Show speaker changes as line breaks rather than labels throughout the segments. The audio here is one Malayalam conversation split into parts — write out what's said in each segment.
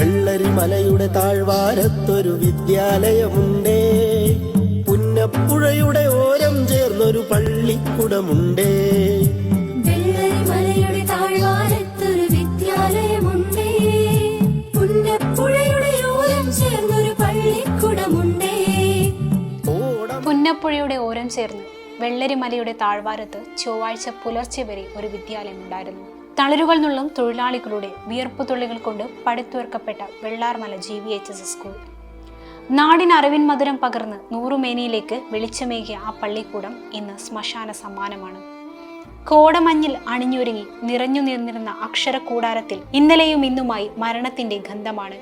വെള്ളരിമലയുടെ മലയുടെ വിദ്യാലയമുണ്ടേ. പുന്നപ്പുഴയുടെ ഓരം ചേർന്നൊരു പള്ളിക്കുടമുണ്ടേ.
വെള്ളരിമലയുടെ താഴ്വാരത്തൊരു വിദ്യാലയമുണ്ടേ. പുന്നപ്പുഴയുടെ ഓരം ചേർന്നൊരു പള്ളിക്കുടമുണ്ടേ.
പുന്നപ്പുഴയുടെ ഓരം ചേർന്ന് വെള്ളരിമലയുടെ താഴ്വാരത്ത് ചൊവ്വാഴ്ച പുലർച്ചെ വരെ ഒരു വിദ്യാലയമുണ്ടായിരുന്നു. തളരുകൾ നിന്നും തൊഴിലാളികളുടെ വിയർപ്പ് തുള്ളികൾ കൊണ്ട് പടുത്തുയർക്കപ്പെട്ട Vellarmala G V H S school നാടിന് അറിവിൻ മധുരം പകർന്ന് നൂറുമേനിയിലേക്ക് വെളിച്ചമേകിയ ആ പള്ളിക്കൂടം ഇന്ന് ശ്മശാന സമ്മാനമാണ്. കോടമഞ്ഞിൽ അണിഞ്ഞൊരുങ്ങി നിറഞ്ഞു നിന്നിരുന്ന അക്ഷര കൂടാരത്തിൽ ഇന്നലെയും ഇന്നുമായി മരണത്തിന്റെ ഗന്ധമാണ്.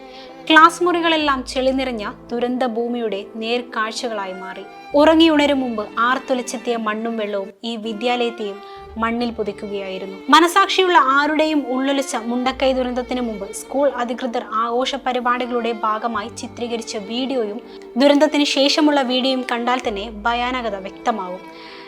ക്ലാസ് മുറികളെല്ലാം ചെളിനിറഞ്ഞ ദുരന്ത ഭൂമിയുടെ നേർക്കാഴ്ചകളായി മാറി. ഉറങ്ങിയുണരും മുമ്പ് ആർത്തുലച്ചെത്തിയ മണ്ണും വെള്ളവും ഈ വിദ്യാലയത്തെയും മണ്ണിൽ പുതിക്കുകയായിരുന്നു മനസാക്ഷിയുള്ള ആരുടെയും ഉള്ളൊലിച്ച മുണ്ടക്കൈ ദുരന്തത്തിന് മുമ്പ് സ്കൂൾ അധികൃതർ ആഘോഷ പരിപാടികളുടെ ഭാഗമായി ചിത്രീകരിച്ച വീഡിയോയും ദുരന്തത്തിന് ശേഷമുള്ള വീഡിയോയും കണ്ടാൽ തന്നെ ഭയാനകത വ്യക്തമാവും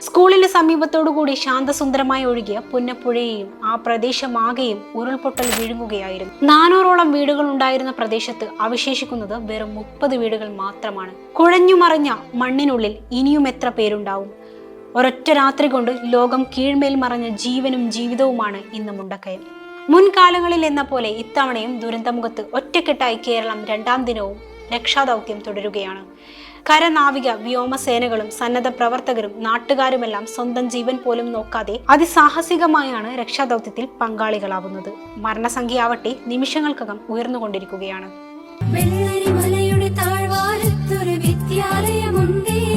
സ്കൂളിന് സമീപത്തോടുകൂടി ശാന്തസുന്ദരമായി ഒഴുകിയ പുന്നപ്പുഴയെയും ആ പ്രദേശമാകെയും ഉരുൾപൊട്ടൽ വിഴുങ്ങുകയായിരുന്നു. നാനൂറോളം വീടുകൾ ഉണ്ടായിരുന്ന പ്രദേശത്ത് അവശേഷിക്കുന്നത് വെറും മുപ്പത് വീടുകൾ മാത്രമാണ്. കുഴഞ്ഞുമറിഞ്ഞ മണ്ണിനുള്ളിൽ ഇനിയും എത്ര പേരുണ്ടാവും? ഒരൊറ്റ രാത്രി കൊണ്ട് ലോകം കീഴ്മേൽ മറഞ്ഞ ജീവനും ജീവിതവുമാണ് ഇന്ന് മുണ്ടക്കയൽ. മുൻകാലങ്ങളിൽ എന്ന പോലെ ഇത്തവണയും ദുരന്തമുഖത്ത് ഒറ്റക്കെട്ടായി കേരളം രണ്ടാം ദിനവും രക്ഷാദൗത്യം തുടരുകയാണ്. കരനാവിക വ്യോമസേനകളും സന്നദ്ധ പ്രവർത്തകരും നാട്ടുകാരുമെല്ലാം സ്വന്തം ജീവൻ പോലും നോക്കാതെ അതിസാഹസികമായാണ് രക്ഷാദൗത്യത്തിൽ പങ്കാളികളാവുന്നത്. മരണസംഖ്യയാവട്ടെ നിമിഷങ്ങൾക്കകം ഉയർന്നുകൊണ്ടിരിക്കുകയാണ്.
വെള്ളരിമലയുടെ വിദ്യാലയമുണ്ടേ.